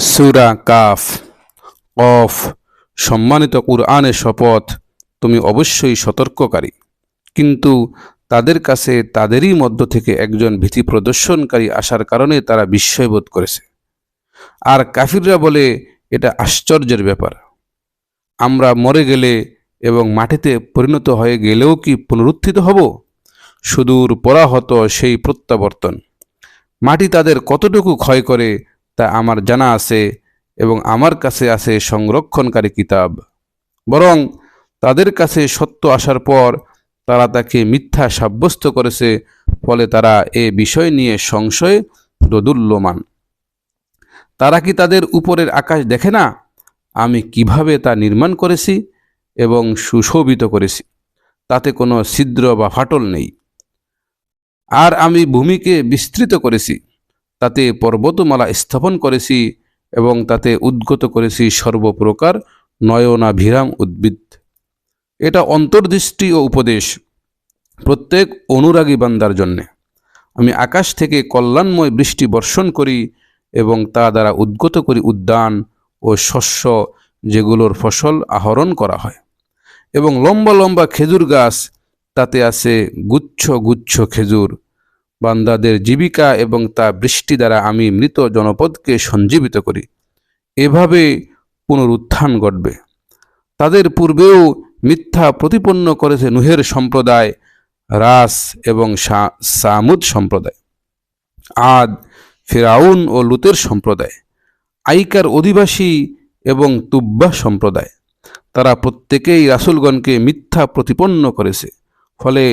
সুরা calf, of, সম্মানিত কুরআনের শপথ, তুমি অবশ্যই সতর্ককারী। কিন্তু তাদের কাছে তাদেরই মধ্য থেকে একজন ভীতি প্রদর্শনকারী আসার কারণে তারা বিস্ময়বোধ করেছে। আর কাফিররা বলে, এটা আশ্চর্যের ব্যাপার। আমরা মরে গেলে এবং মাটিতে পরিণত হয়ে গেলেও কি পুনরুত্থিত হব? সুদূর পরাহত সেই প্রত্যাবর্তন। মাটি তাদের কতটুকু ক্ষয় করে তা আমার জানা আছে এবং আমার কাছে আছে সংরক্ষণকারী কিতাব। বরং তাদের কাছে সত্য আসার পর তারা তাকে মিথ্যা সাব্যস্ত করেছে, ফলে তারা এ বিষয় নিয়ে সংশয়ে দোদুল্যমান তারা কি তাদের উপরের আকাশ দেখে না? আমি কীভাবে তা নির্মাণ করেছি এবং সুশোভিত করেছি? তাতে কোনো ছিদ্র বা ফাটল নেই। আর আমি ভূমিকে বিস্তৃত করেছি। তাতে পর্বতমালা স্থাপন করেছি এবং তাতে উদ্গত করেছি সর্বপ্রকার নয়নাভিরাম উদ্ভিদ। এটা অন্তর্দৃষ্টি ও উপদেশ প্রত্যেক অনুরাগী বান্দার জন্যে। আমি আকাশ থেকে কল্যাণময় বৃষ্টি বর্ষণ করি এবং তা দ্বারা উদ্গত করি উদ্যান ও শস্য যেগুলোর ফসল আহরণ করা হয়। এবং লম্বা লম্বা খেজুর গাছ, তাতে আছে গুচ্ছ গুচ্ছ খেজুর বান্দাদের জীবিকা এবং তা বৃষ্টি দ্বারা আমি মৃত জনপদকে সঞ্জীবিত করি। এভাবে পুনরুত্থান ঘটবে। তাদের পূর্বেও মিথ্যা প্রতিপন্ন করেছে নুহের সম্প্রদায়, রাস এবং সামুদ সম্প্রদায়, আদ, ফেরাউন ও লুতের সম্প্রদায়, আইকার অধিবাসী এবং তুব্বা সম্প্রদায়। তারা প্রত্যেকেই রাসুলগণকে মিথ্যা প্রতিপন্ন করেছে, ফলে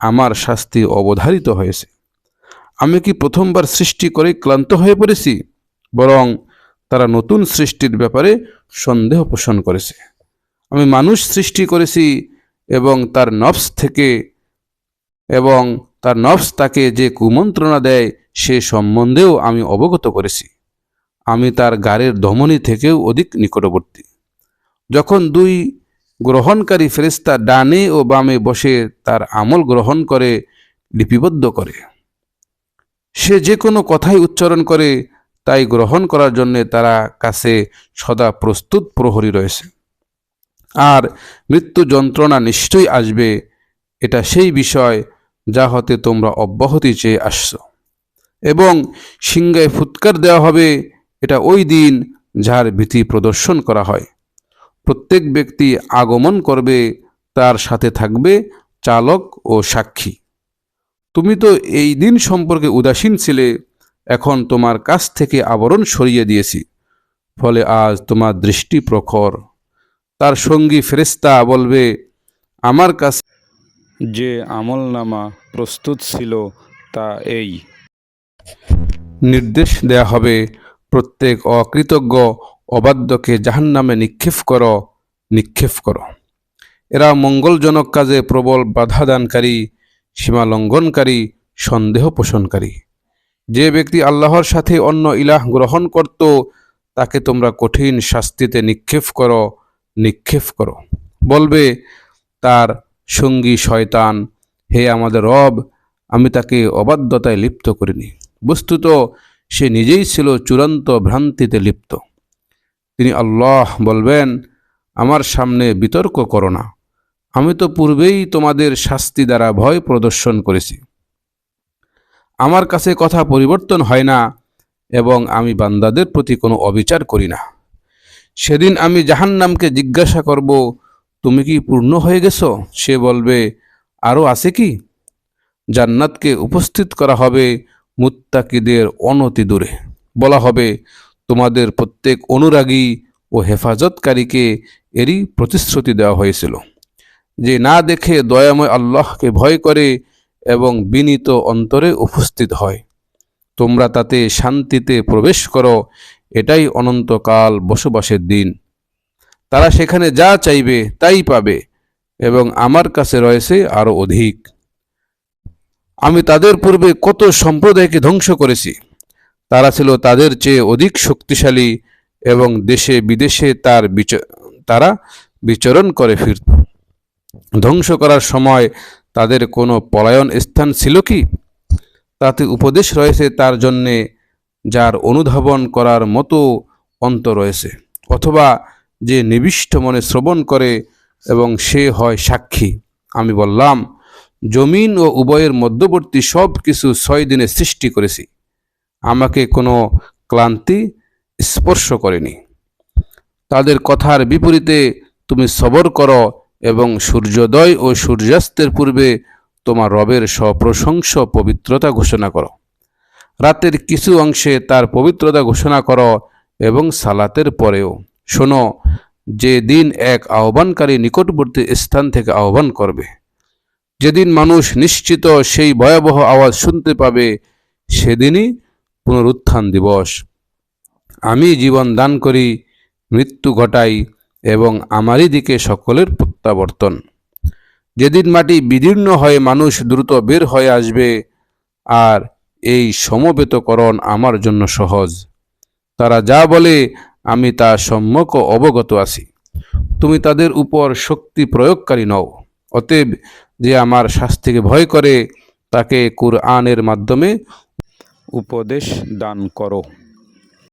আমার শাস্তি অবধারিত হয়েছে। আমি কি প্রথমবার সৃষ্টি করে ক্লান্ত হয়ে পড়েছি? বরং তারা নতুন সৃষ্টির ব্যাপারে সন্দেহ পোষণ করেছে। আমি মানুষ সৃষ্টি করেছি এবং তার নফস থেকে এবং তার নফস তাকে যে কুমন্ত্রণা দেয়, সে সম্বন্ধেও আমি অবগত করেছি। আমি তার গাড়ের ধমনী থেকেও অধিক নিকটবর্তী। যখন দুই গ্রহণকারী ফেরেস্তা ডানে ও বামে বসে তার আমল গ্রহণ করে, লিপিবদ্ধ করে সে যে কোনো কথাই উচ্চারণ করে, তাই গ্রহণ করার জন্য তারা কাছে সদা প্রস্তুত প্রহরী রয়েছে। আর মৃত্যু যন্ত্রণা নিশ্চয়ই আসবে, এটা সেই বিষয় যা হতে তোমরা অব্যাহতি চেয়ে আসছ। এবং সিংহায় ফুৎকার দেওয়া হবে, এটা ওই দিন যার ভীতি প্রদর্শন করা হয়। প্রত্যেক ব্যক্তি আগমন করবে, তার সাথে থাকবে চালক ও সাক্ষী। তুমি তো এই দিন সম্পর্কে উদাসীন ছিলে এখন তোমার কাছ থেকে আবরণ সরিয়ে দিয়েছি। ফলে আজ তোমার দৃষ্টি প্রখর। তার সঙ্গী ফেরেস্তা বলবে আমার কাছে যে আমলনামা প্রস্তুত ছিল তা এই। নির্দেশ দেয়া হবে প্রত্যেক অকৃতজ্ঞ অবাধ্যকে জাহান্নামে নিক্ষেপ করো নিক্ষেপ করো। এরা মঙ্গলজনক কাজে প্রবল বাধাদানকারী সীমা লঙ্ঘনকারী, সন্দেহ পোষণকারী। যে ব্যক্তি আল্লাহর সাথে অন্য ইলাহ গ্রহণ করত, তাকে তোমরা কঠিন শাস্তিতে নিক্ষেপ করো নিক্ষেপ করো। বলবে, তার সঙ্গী শয়তান, হে আমাদের রব, আমি তাকে অবাধ্যতায় লিপ্ত করিনি। বস্তুত, সে নিজেই ছিল চূড়ান্ত ভ্রান্তিতে লিপ্ত। তিনি আল্লাহ বলবেন, আমার সামনে বিতর্ক করো না। আমি তো পূর্বেই তোমাদের শাস্তি দ্বারা ভয় প্রদর্শন করেছি। আমার কাছে কথা পরিবর্তন হয় না এবং আমি বান্দাদের প্রতি কোনো অবিচার করি না। সেদিন আমি জাহান্নামকে জিজ্ঞাসা করব, তুমি কি পূর্ণ হয়ে গেছো? সে বলবে আরও আছে কি? জান্নাতকে উপস্থিত করা হবে মুত্তাকিদের অনতি দূরে। বলা হবে, তোমাদের প্রত্যেক অনুরাগী ও হেফাজতকারীকে এরই প্রতিশ্রুতি দেওয়া হয়েছিল। যে না দেখে দয়াময় আল্লাহকে ভয় করে এবং বিনীত অন্তরে উপস্থিত হয়। তোমরা তাতে শান্তিতে প্রবেশ করো, এটাই অনন্তকাল বসবাসের দিন। তারা সেখানে যা চাইবে তাই পাবে এবং আমার কাছে রয়েছে আরও অধিক। আমি তাদের পূর্বে কত সম্প্রদায়কে ধ্বংস করেছি। তারা ছিল তাদের চেয়ে অধিক শক্তিশালী এবং দেশে বিদেশে তার বিচ- তারা বিচরণ করে ফিরত ধ্বংস করার সময় তাদের কোনো পলায়ন স্থান ছিল কি? তাতে উপদেশ রয়েছে তার জন্যে যার অনুধাবন করার মতো অন্ত রয়েছে। অথবা যে নিবিষ্ট মনে শ্রবণ করে এবং সে হয় সাক্ষী। আমি বললাম, জমিন ও উভয়ের মধ্যবর্তী সব কিছু ছয় দিনে সৃষ্টি করেছি। আমাকে কোনো ক্লান্তি স্পর্শ করেনি। তাদের কথার বিপরীতে তুমি সবর করো এবং সূর্যোদয় ও সূর্যাস্তের পূর্বে তোমার রবের সপ্রশংস পবিত্রতা ঘোষণা করো। রাতের কিছু অংশে তার পবিত্রতা ঘোষণা করো এবং সালাতের পরেও। শোনো যে দিন এক আহ্বানকারী নিকটবর্তী স্থান থেকে আহ্বান করবে, যেদিন মানুষ নিশ্চিত সেই ভয়াবহ আওয়াজ শুনতে পাবে, সেদিনই পুনরুত্থান দিবস। আমি জীবন দান করি, মৃত্যু ঘটাই এবং আমারই দিকে সকলের প্রত্যাবর্তন। যেদিন মাটি বিদীর্ণ হয়ে মানুষ দ্রুত বের হয়ে আসবে, আর এই সমবেতকরণ আমার জন্য সহজ। তারা যা বলে, আমি তা সম্যক অবগত আছি। তুমি তাদের উপর শক্তি প্রয়োগকারী নও। অতএব যে আমার শাস্তিকে ভয় করে, তাকে কুরআনের মাধ্যমে উপদেশ দান করো।